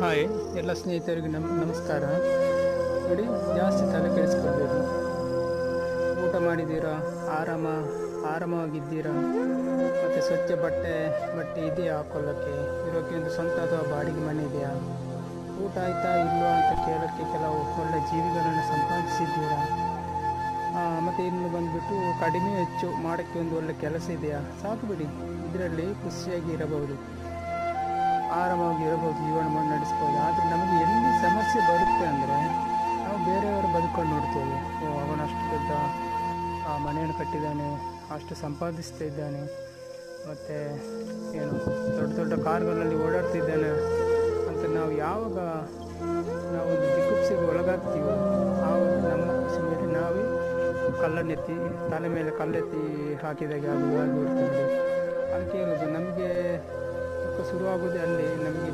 Hi, ಎಲ್ಲ ಸ್ನೇಹಿತರಿಗೆ ನಮ್, ನಮಸ್ಕಾರ. ನೋಡಿ, ಜಾಸ್ತಿ ತಲೆ ಕೆಡಿಸ್ಕೊಳ್ಬೇಕು ಊಟ ಮಾಡಿದ್ದೀರಾ? ಆರಾಮ, ಆರಾಮವಾಗಿದ್ದೀರಾ? ಮತ್ತು ಸ್ವಚ್ಛ ಬಟ್ಟೆ ಬಟ್ಟೆ ಇದೆಯಾ ಹಾಕೊಳ್ಳೋಕ್ಕೆ ಇರೋಕ್ಕೆ ಒಂದು ಸ್ವಂತ ಅಥವಾ ಬಾಡಿಗೆ ಮನೆ ಇದೆಯಾ? ಊಟ ಆಯ್ತಾ ಇಲ್ವಾ ಅಂತ ಕೇಳೋಕ್ಕೆ ಕೆಲವು ಒಳ್ಳೆ ಜೀವಿಗಳನ್ನು ಸಂಪಾದಿಸಿದ್ದೀರಾ? ಮತ್ತು ಇನ್ನು ಬಂದುಬಿಟ್ಟು ಕಡಿಮೆ ಹೆಚ್ಚು ಮಾಡೋಕ್ಕೆ ಒಂದು ಒಳ್ಳೆ ಕೆಲಸ ಇದೆಯಾ? ಸಾಕು ಬಿಡಿ. ಇದರಲ್ಲಿ ಖುಷಿಯಾಗಿ ಇರಬಹುದು. ಆರಾಮಾಗಿ ಇರಬಹುದು. ಬರುತ್ತೆ ಅಂದರೆ ನಾವು ಬೇರೆಯವರು ಬದುಕೊಂಡು ನೋಡ್ತೇವೆ. ಓ ಅವನಷ್ಟು ದೊಡ್ಡ ಆ, ಮನೆಯನ್ನು ಕಟ್ಟಿದ್ದಾನೆ ಅಷ್ಟು ಸಂಪಾದಿಸ್ತಾ ಇದ್ದಾನೆ ಮತ್ತು ಏನು ದೊಡ್ಡ ದೊಡ್ಡ ಕಾರ್ಗಳಲ್ಲಿ ಓಡಾಡ್ತಿದ್ದಾನೆ ಅಂತ ನಾವು ಯಾವಾಗ ನಾವು ದಿಕ್ಕುಪ್ಸಿಗೆ ಒಳಗಾಗ್ತೀವೋ ಆವಾಗ ನಮ್ಮ ಮೇಲೆ ನಾವೇ ಕಲ್ಲನ್ನೆತ್ತಿ ತಲೆ ಮೇಲೆ ಕಲ್ಲೆತ್ತಿ ಹಾಕಿದಾಗೆ ಅದು ಆಗಿಬಿಡ್ತೀವಿ ಅದಕ್ಕೆ ಹೇಳೋದು ನಮಗೆ ಶುರುವಾಗೋದೇ ಅಲ್ಲಿ ನಮಗೆ